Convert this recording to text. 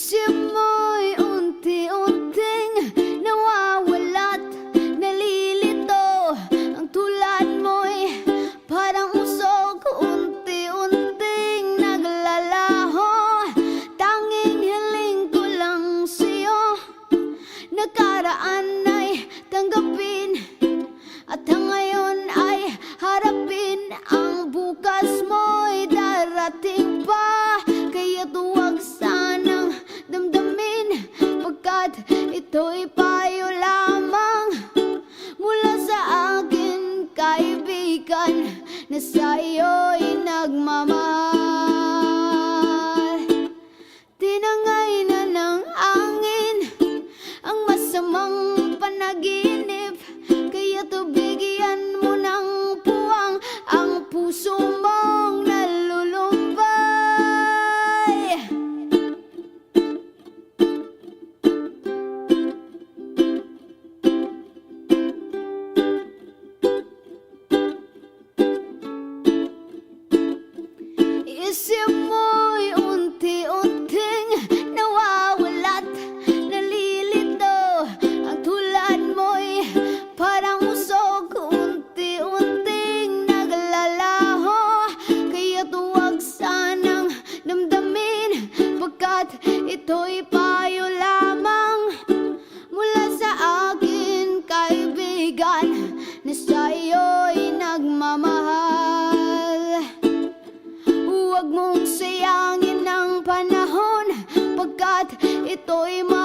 It's Ito'y payo lamang mula sa akin kaibigan na sa'yo Esse tôi mơ